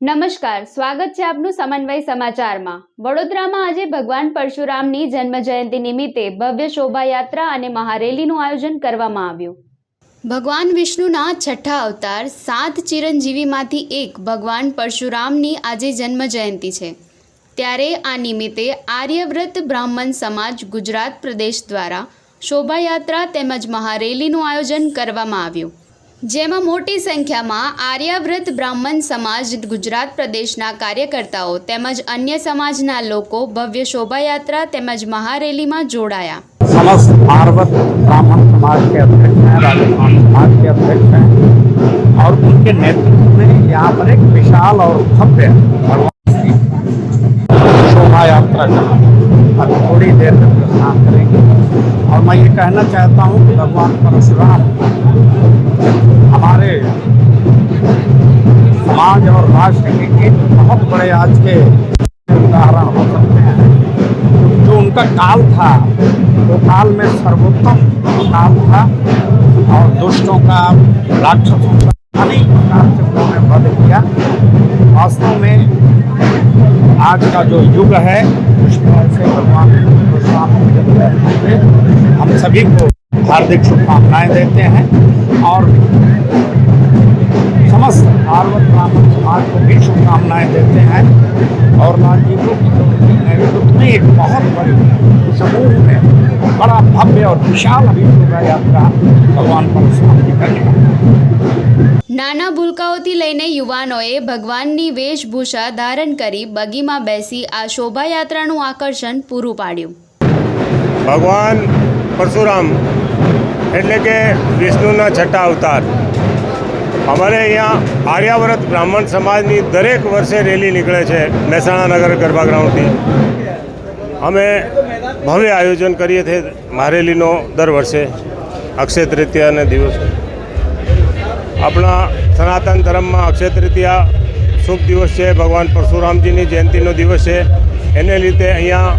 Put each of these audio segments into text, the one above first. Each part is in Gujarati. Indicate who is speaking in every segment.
Speaker 1: નમસ્કાર, સ્વાગત છે આપનું સમન્વય સમાચારમાં. વડોદરામાં આજે ભગવાન પરશુરામની જન્મ જયંતિ નિમિત્તે ભવ્ય શોભાયાત્રા અને મહારેલીનું આયોજન કરવામાં આવ્યું. ભગવાન વિષ્ણુના છઠ્ઠા અવતાર, સાત ચિરંજીવીમાંથી એક ભગવાન પરશુરામની આજે જન્મ જયંતિ છે. ત્યારે આ નિમિત્તે આર્યવ્રત બ્રાહ્મણ સમાજ ગુજરાત પ્રદેશ દ્વારા શોભાયાત્રા તેમજ મહારેલીનું આયોજન કરવામાં આવ્યું. જેમાં મોટી સંખ્યામાં આર્યાવ્રત બ્રાહ્મણ સમાજ ગુજરાત પ્રદેશના કાર્યકર્તાઓ તેમજ અન્ય સમાજના લોકો ભવ્ય શોભાયાત્રા તેમજ મહારેલીમાં જોડાયા
Speaker 2: समस्त आर्वत ब्राह्मण समाज के अध्यक्ष हैं राजस्थान समाज के अध्यक्ष हैं और उनके नेतृत्व में यहाँ पर एक विशाल और भव्य भगवान की शोभा यात्रा का अब थोड़ी देर में प्रस्थान करेंगे। और मैं ये कहना चाहता हूँ कि भगवान परशुराम हमारे समाज और राष्ट्र के एक बहुत बड़े आज के उदाहरण हो सकते हैं। जो उनका काल था, वो काल में सर्वोत्तम काल था और दुष्टों का, राक्षसों का अनेक प्रकार से उन्होंने वध किया। वास्तव में आज का जो युग है उसमें ऐसे भगवान परशुराम की जन्म जयंती पे हम सभी को हार्दिक शुभकामनाएं देते हैं और समस्त आर्वत ब्राह्मण समाज को भी शुभकामनाएं देते हैं और लालजी को नेतृत्व में एक बहुत बड़ी समूह में बड़ा भव्य और विशाल अभी शोभा यात्रा भगवान परशुराम की करेगा
Speaker 1: નાના ભૂલકાઓથી લઈને યુવાનોએ ભગવાનની વેશભૂષા ધારણ કરી બગીમાં બેસી આ શોભાયાત્રાનું આકર્ષણ પૂરું પાડ્યું
Speaker 3: ભગવાન પરશુરામ એટલે કે વિષ્ણુના છઠ્ઠા અવતાર અમારે અહીંયા આર્યાવ્રત બ્રાહ્મણ સમાજની દરેક વર્ષે રેલી નીકળે છે મહેસાણા નગર ગરબા ગ્રાઉન્ડથી. અમે ભવ્ય આયોજન કરીએ છીએ મહારેલીનો દર વર્ષે, અક્ષય તૃતીયાને દિવસે. આપણા સનાતન ધર્મમાં અક્ષય તૃતીયા શુભ દિવસ છે, ભગવાન પરશુરામજીની જયંતિનો દિવસ છે. એને લીધે અહીંયા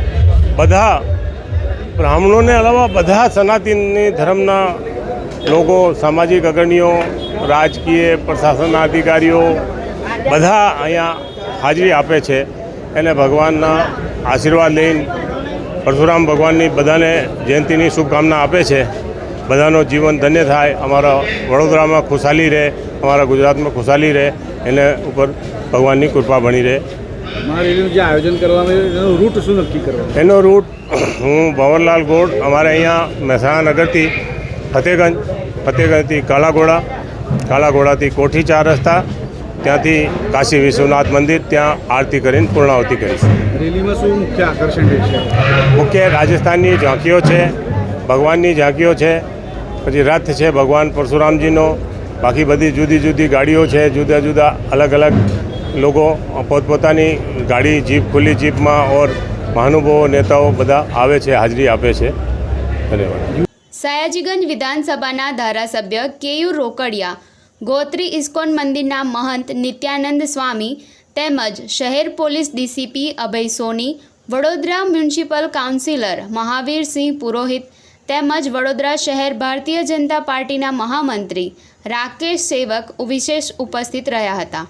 Speaker 3: બધા બ્રાહ્મણોને અલાવા બધા સનાતનની ધર્મના લોકો સામાજિક અગ્રણીઓ રાજકીય પ્રશાસનના અધિકારીઓ બધા અહીંયા હાજરી આપે છે. એને ભગવાનના આશીર્વાદ લઈને પરશુરામ ભગવાનની બધાને જયંતિની શુભકામના આપે છે. બધાનો જીવન ધન્ય થાય. અમારા વડોદરામાં ખુશાલી રહે. અમારા ગુજરાતમાં ખુશાલી રહે. એને ઉપર ભગવાનની કૃપા બની રહે.
Speaker 4: જે આયોજન કરવામાં એનો રૂટ શું નક્કી કરવાનો?
Speaker 3: એનો રૂટ હું ભવનલાલ ગોડ અમારે અહીંયા મહેસાણા નગરથી ફતેગંજ ફતેગંજથી કાલાઘોડા કાલાઘોડાથી કોઠી ચાર રસ્તા ત્યાંથી કાશી વિશ્વનાથ મંદિર ત્યાં આરતી કરીને પૂર્ણાવતી કરીશું.
Speaker 4: રેલીમાં શું મુખ્ય આકર્ષણ રહેશે
Speaker 3: મુખ્ય રાજસ્થાનની ઝાંકીઓ છે ભગવાનની ઝાંકીઓ છે પછી રથ છે ભગવાન પરશુરામજીનો બાકી બધી જુદી જુદી ગાડીઓ છે જુદા જુદા અલગ અલગ લોકો પોતપોતાની ગાડી જીપ ખુલ્લી જીપમાં ઓર મહાનુભાવો નેતાઓ બધા આવે છે હાજરી આપે છે. ધન્યવાદ.
Speaker 1: સયાજીગંજ વિધાનસભાના ધારાસભ્ય કેયુ રોકડિયા, ગોત્રી ઇસ્કોન મંદિરના મહંત નિત્યાનંદ સ્વામી તેમજ શહેર police DCP Abhay Soni, Vadodara municipal councillor Mahavirsinh Purohit તેમજ વડોદરા શહેર ભારતીય જનતા પાર્ટીના મહામંત્રી રાકેશ સેવક વિશેષ ઉપસ્થિત રહ્યા હતા.